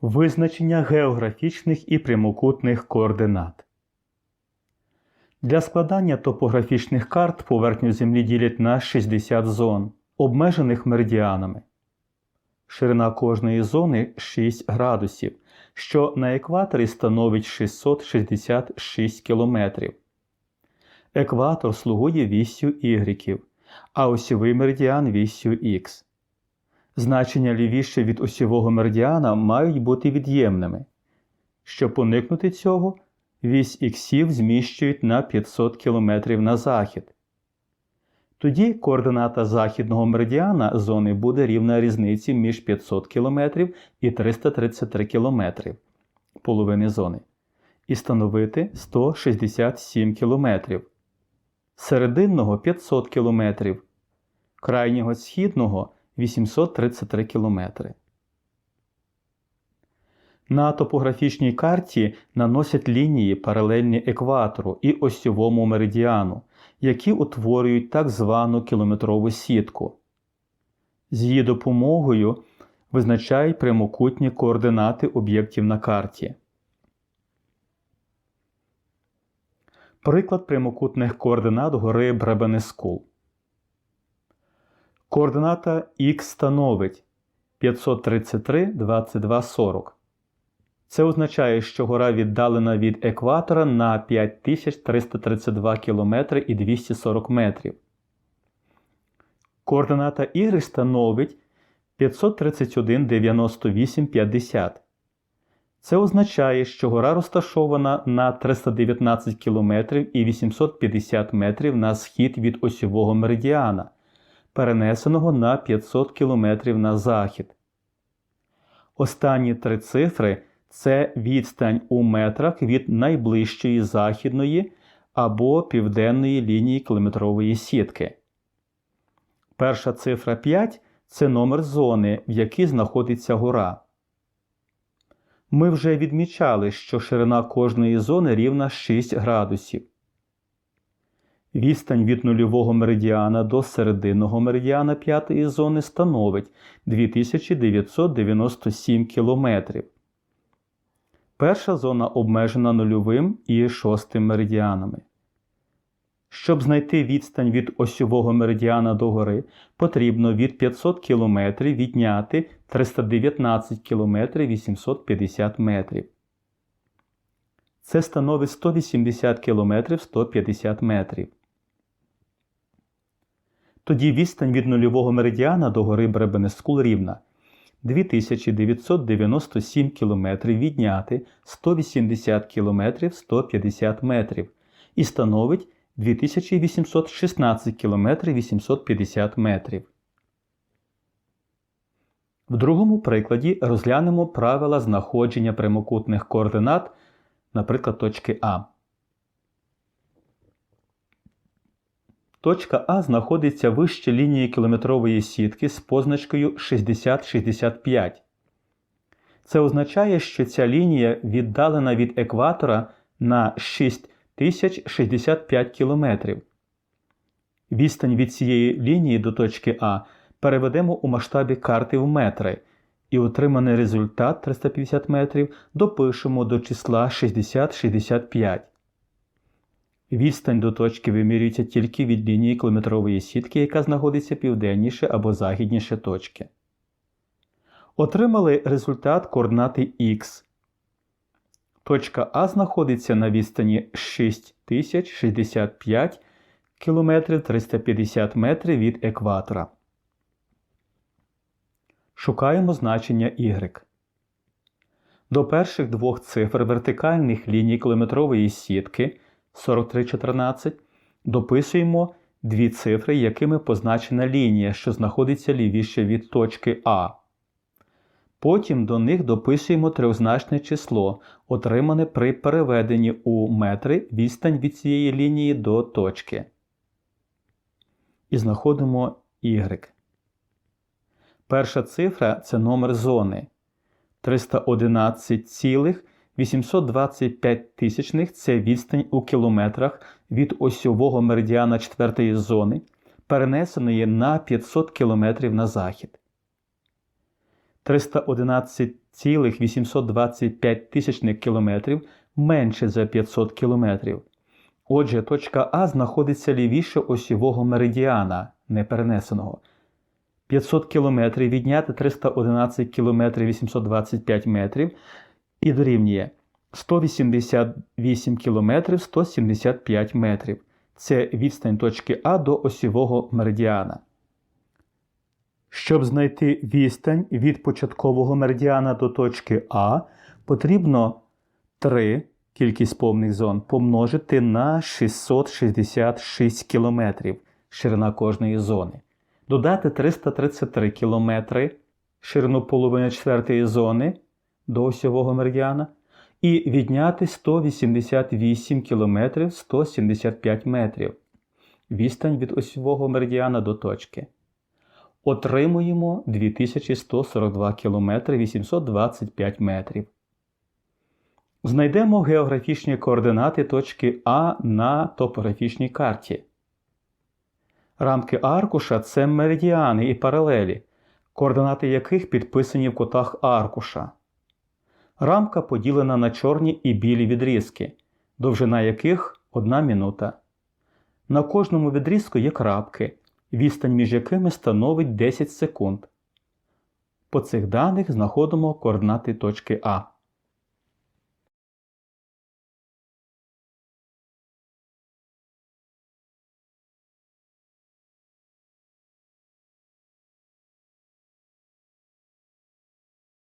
Визначення географічних і прямокутних координат. Для складання топографічних карт поверхню Землі ділять на 60 зон, обмежених меридіанами. Ширина кожної зони 6 градусів, що на екваторі становить 666 км. Екватор слугує віссю Y, а осьовий меридіан віссю Х. Значення лівіше від осьового меридіана мають бути від'ємними. Щоб уникнути цього, вісь іксів зміщують на 500 км на захід. Тоді координата західного меридіана зони буде рівна різниці між 500 км і 333 км половини зони і становити 167 км. Серединного 500 км, крайнього східного 833 км. На топографічній карті наносять лінії паралельні екватору і осьовому меридіану, які утворюють так звану кілометрову сітку. З її допомогою визначають прямокутні координати об'єктів на карті. Приклад прямокутних координат гори Бребенескул. Координата х становить 533 22 40. Це означає, що гора віддалена від екватора на 5332 км і 240 метрів. Координата y становить 531 98 50. Це означає, що гора розташована на 319 км і 850 метрів на схід від осьового меридіана, перенесеного на 500 км на захід. Останні три цифри це відстань у метрах від найближчої західної або південної лінії кілометрової сітки. Перша цифра 5 це номер зони, в якій знаходиться гора. Ми вже відмічали, що ширина кожної зони рівна 6 градусів. Відстань від нульового меридіана до серединного меридіана п'ятої зони становить 2997 км. Перша зона обмежена нульовим і шостим меридіанами. Щоб знайти відстань від осьового меридіана до гори, потрібно від 500 км відняти 319 км 850 метрів. Це становить 180 км 150 метрів. Тоді відстань від нульового меридіана до гори Бребенескул рівна 2997 км відняти 180 км 150 метрів і становить 2816 км 850 метрів. В другому прикладі розглянемо правила знаходження прямокутних координат, наприклад, точки А. Точка А знаходиться вище лінії кілометрової сітки з позначкою 60-65. Це означає, що ця лінія віддалена від екватора на 6065 км. Відстань від цієї лінії до точки А переведемо у масштабі карти в метри і отриманий результат 350 метрів допишемо до числа 60-65. Відстань до точки вимірюється тільки від лінії кілометрової сітки, яка знаходиться південніше або західніше точки. Отримали результат координати Х. Точка А знаходиться на відстані 6065 км 350 метрів від екватора. Шукаємо значення y. До перших двох цифр вертикальних ліній кілометрової сітки 4314 дописуємо дві цифри, якими позначена лінія, що знаходиться лівіше від точки А. Потім до них дописуємо трьохзначне число, отримане при переведенні у метри відстань від цієї лінії до точки. І знаходимо y. Перша цифра це номер зони 311,825 тисячних це відстань у кілометрах від осьового меридіана четвертої зони, перенесеної на 500 км на захід. 311,825 тисячних кілометрів менше за 500 кілометрів. Отже, точка А знаходиться лівіше осьового меридіана, неперенесеного. 500 кілометрів відняти 311 кілометрів 825 метрів і дорівнює 188 кілометрів 175 метрів. Це відстань точки А до осьового меридіана. Щоб знайти відстань від початкового меридіана до точки А, потрібно 3 кількість повних зон помножити на 666 км ширина кожної зони. Додати 333 км ширину половини четвертої зони до осьового меридіана і відняти 188 км 175 метрів. Відстань від осьового меридіана до точки. Отримуємо 2142 км 825 метрів. Знайдемо географічні координати точки А на топографічній карті. Рамки аркуша це меридіани і паралелі, координати яких підписані в кутах аркуша. Рамка поділена на чорні і білі відрізки, довжина яких 1 минута. На кожному відрізку є крапки, відстань між якими становить 10 секунд. По цих даних знаходимо координати точки А.